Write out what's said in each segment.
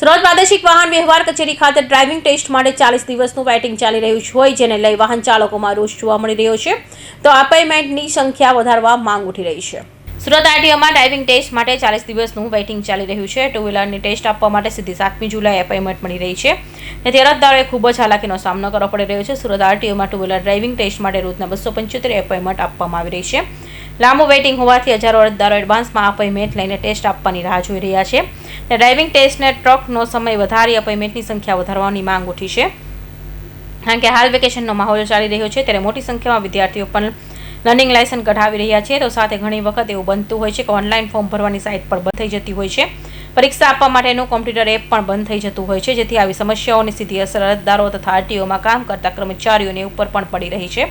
સુરત પ્રાદેશિક વાહન વ્યવહાર કચેરી ખાતે ડ્રાઇવિંગ ટેસ્ટ માટે ચાલીસ દિવસનું વેઇટિંગ ચાલી રહ્યું હોય જેને લઈ વાહન ચાલકોમાં રોષ જોવા મળી રહ્યો છે. તો અપોઇન્ટમેન્ટની સંખ્યા વધારવા માંગ ઉઠી રહી છે. સુરત આરટીઓમાં ડ્રાઇવિંગ ટેસ્ટ માટે ચાલીસ દિવસનું વેઇટિંગ ચાલી રહ્યું છે. ટુ વ્હીલરની ટેસ્ટ આપવા માટે સીધી સાતમી જુલાઈ એપોઇન્ટમેન્ટ મળી રહી છે. તેથી અરજદારોએ ખૂબ જ હાલાકીનો સામનો કરવો પડી રહ્યો છે. સુરત આરટીઓમાં ટુ વ્હીલર ડ્રાઇવિંગ ટેસ્ટ માટે રોજના બસો પંચોતેર એપોઇન્ટમેન્ટ આપવામાં આવી રહી છે. લાંબુ વેઇટિંગ હોવાથી હજારો અરજદારો એડવાન્સમાં અપોઇન્ટમેન્ટ લઈને ટેસ્ટ આપવાની રાહ જોઈ રહ્યા છે. ડ્રાઇવિંગ ટેસ્ટને ટ્રકનો સમય વધારી અપોઇન્ટમેન્ટની સંખ્યા વધારવાની માંગ ઉઠી છે. કારણ કે હાલ વેકેશનનો માહોલ ચાલી રહ્યો છે, ત્યારે મોટી સંખ્યામાં વિદ્યાર્થીઓ પણ લર્નિંગ લાયસન્સ કઢાવી રહ્યા છે, તો સાથે ઘણી વખત એવું બનતું હોય છે કે ઓનલાઈન ફોર્મ ભરવાની સાઇટ પણ બંધ થઈ જતી હોય છે. પરીક્ષા આપવા માટેનું કોમ્પ્યુટર એપ પણ બંધ થઈ જતું હોય છે, જેથી આવી સમસ્યાઓની સીધી અસર અરજદારો તથા આરટીઓમાં કામ કરતા કર્મચારીઓને ઉપર પણ પડી રહી છે.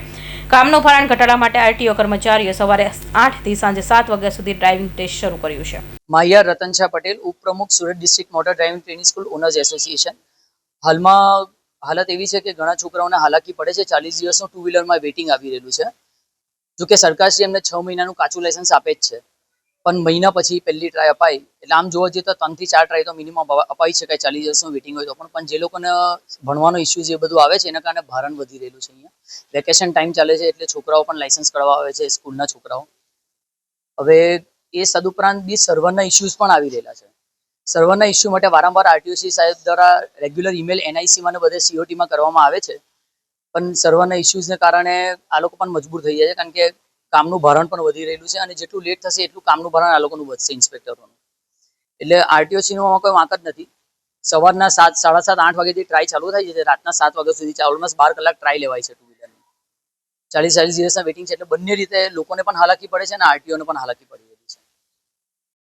કામનું ભારણ ઘટાડવા માટે આરટીઓ કર્મચારીઓ સવારે આઠથી સાંજે સાત વાગ્યા સુધી ડ્રાઇવિંગ ટેસ્ટ શરૂ કર્યું છે. માયા રતનશા પટેલ, ઉપપ્રમુખ Surat district motor driving training school owners association. હાલમાં હાલત એવી છે કે ઘણા છોકરાઓને હાલાકી પડે છે. ચાલીસ દિવસનું ટુ વ્હીલરમાં વેઇટિંગ આવી રહેલું છે. જો કે સરકારશ્રી એમને છ મહિનાનું કાચું લાયસન્સ આપે જ છે. પણ મહિના પછી પહેલી ટ્રાય અપાય એટલે આમ જોવા જઈએ તો ત્રણથી ચાર ટ્રાય તો મિનિમમ અપાઈ શકાય ચાલી જશે વેટિંગ હોય તો. પણ પણ જે લોકોને ભણવાનો ઇસ્યુ જે બધું આવે છે, એના કારણે ભારણ વધી રહેલું છે અહીંયા. વેકેશન ટાઈમ ચાલે છે એટલે છોકરાઓ પણ લાઇસન્સ કરવા આવે છે, સ્કૂલના છોકરાઓ. હવે એ સદુપરાંત બી સર્વરના ઇસ્યુઝ પણ આવી રહેલા છે. સર્વરના ઇસ્યુ માટે વારંવાર આરટીઓસી સાહેબ દ્વારા રેગ્યુલર ઈમેલ એનઆઈસીમાં બધે સીઓટીમાં કરવામાં આવે છે. પણ સર્વરના ઇસ્યુઝને કારણે આ લોકો પણ મજબૂર થઈ જાય છે, કારણ કે કામનું ભરણ પણ વધી રહેલું છે અને જેટલું લેટ થશે એટલું કામનું ભરણ આ લોકોનું વધશે ઇન્સ્પેક્ટરોનું એટલે આરટીઓસીનો કોઈ વાંક જ નથી. સવારના સાત, સાડા સાત, આઠ વાગ્યાથી ટ્રાય ચાલુ થાય છે રાતના સાત વાગ્યા સુધી ઓલમોસ્ટ બાર કલાક ટ્રાય લેવાય છે ટુ વ્હીલરની ચાલીસ ચાલીસ દિવસના વેઇટિંગ છે, એટલે બંને રીતે લોકોને પણ હાલાકી પડે છે અને આરટીઓને પણ હાલાકી પડે છે.